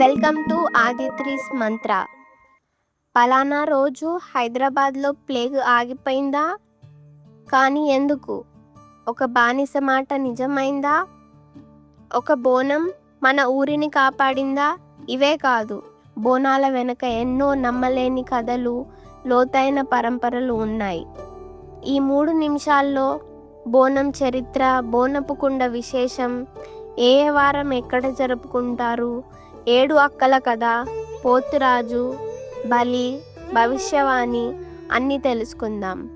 Welcome to ఆదిత్రీస్ మంత్ర. పలానా రోజు హైదరాబాద్లో ప్లేగ్ ఆగిపోయిందా? కానీ ఎందుకు? ఒక బానిస మాట నిజమైందా? ఒక బోనం మన ఊరిని కాపాడిందా? ఇవే కాదు బోనాల వెనుక ఎన్నో నమ్మలేని కథలు లోతైన పరంపరలు ఉన్నాయి. ఈ మూడు నిమిషాల్లో బోనం చరిత్ర బోనపు కుండ విశేషం ఏ వారం ఎక్కడ జరుపుకుంటారు? ఏడు అక్కల కథ పోతురాజు బలి భవిష్యవాణి అన్నీ తెలుసుకుందాం.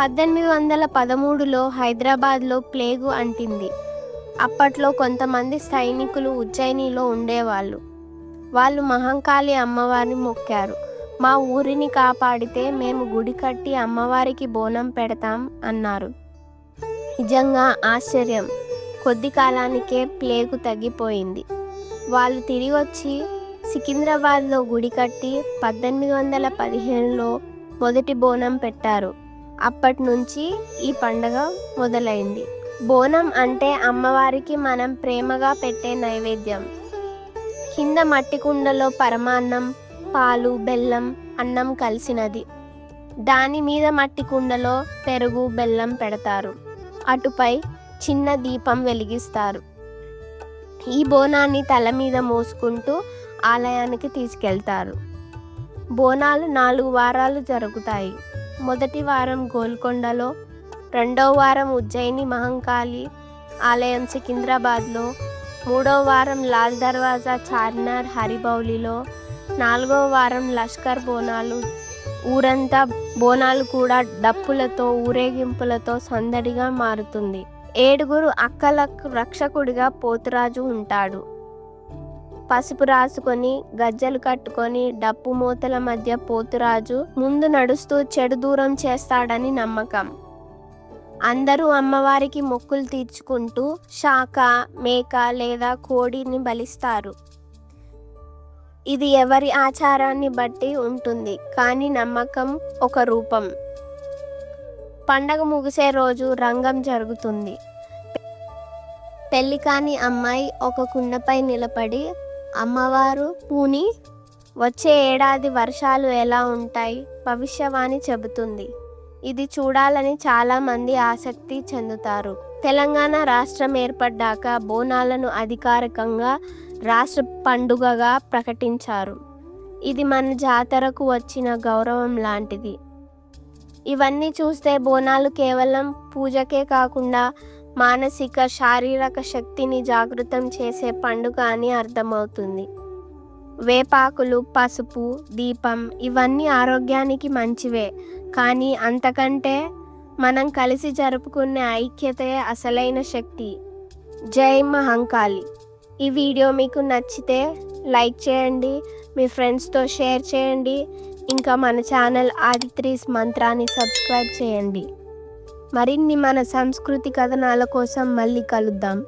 పద్దెనిమిది వందల పదమూడులో హైదరాబాద్లో ప్లేగు అంటింది. అప్పట్లో కొంతమంది సైనికులు ఉజ్జయినిలో ఉండేవాళ్ళు. వాళ్ళు మహంకాళి అమ్మవారిని మొక్కారు. మా ఊరిని కాపాడితే మేము గుడి కట్టి అమ్మవారికి బోనం పెడతాం అన్నారు. నిజంగా ఆశ్చర్యం. కొద్ది కాలానికే ప్లేగు తగ్గిపోయింది. వాళ్ళు తిరిగి వచ్చి సికింద్రాబాద్లో గుడి కట్టి పద్దెనిమిది వందల పదిహేనులో మొదటి బోనం పెట్టారు. అప్పటి నుంచి ఈ పండగ మొదలైంది. బోనం అంటే అమ్మవారికి మనం ప్రేమగా పెట్టే నైవేద్యం. కింద మట్టి కుండలో పరమాన్నం పాలు బెల్లం అన్నం కలిసినది. దాని మీద మట్టి కుండలో పెరుగు బెల్లం పెడతారు. అటుపై చిన్న దీపం వెలిగిస్తారు. ఈ బోనాన్ని తల మీద మోసుకుంటూ ఆలయానికి తీసుకెళ్తారు. బోనాలు నాలుగు వారాలు జరుగుతాయి. మొదటి వారం గోల్కొండలో రెండవ వారం ఉజ్జయిని మహంకాళి ఆలయం సికింద్రాబాద్లో మూడో వారం లాల్ దర్వాజా చార్మినార్ హరిబౌలిలో నాలుగో వారం లష్కర్ బోనాలు ఊరంతా బోనాలు కూడా డప్పులతో ఊరేగింపులతో సందడిగా మారుతుంది. ఏడుగురు అక్కల రక్షకుడిగా పోతురాజు ఉంటాడు. పసుపు రాసుకొని గజ్జలు కట్టుకొని డప్పు మూతల మధ్య పోతురాజు ముందు నడుస్తూ చెడు దూరం చేస్తాడని నమ్మకం. అందరూ అమ్మవారికి మొక్కులు తీర్చుకుంటూ శాఖ మేక లేదా కోడిని బలిస్తారు. ఇది ఎవరి ఆచారాన్ని బట్టి ఉంటుంది కానీ నమ్మకం ఒక రూపం. పండగ ముగిసే రోజు రంగం జరుగుతుంది. పెళ్ళి కాని అమ్మాయి ఒక కుండపై నిలబడి అమ్మవారు పూని వచ్చే ఏడాది వర్షాలు ఎలా ఉంటాయి? భవిష్యవాణి చెబుతుంది. ఇది చూడాలని చాలామంది ఆసక్తి చెందుతారు. తెలంగాణ రాష్ట్రం ఏర్పడ్డాక బోనాలను అధికారికంగా రాష్ట్ర పండుగగా ప్రకటించారు. ఇది మన జాతరకు వచ్చిన గౌరవం లాంటిది. ఇవన్నీ చూస్తే బోనాలు కేవలం పూజకే కాకుండా మానసిక శారీరక శక్తిని జాగృతం చేసే పండుగ అని అర్థమవుతుంది. వేపాకులు పసుపు దీపం ఇవన్నీ ఆరోగ్యానికి మంచివే. కానీ అంతకంటే మనం కలిసి జరుపుకునే ఐక్యతే అసలైన శక్తి. జై మహంకాళి. ఈ వీడియో మీకు నచ్చితే లైక్ చేయండి మీ ఫ్రెండ్స్తో షేర్ చేయండి ఇంకా మన ఛానల్ ఆదిత్రీస్ మంత్రాన్ని సబ్స్క్రైబ్ చేయండి. మరిన్ని మన సంస్కృతి కథనాల కోసం మళ్ళీ కలుద్దాం.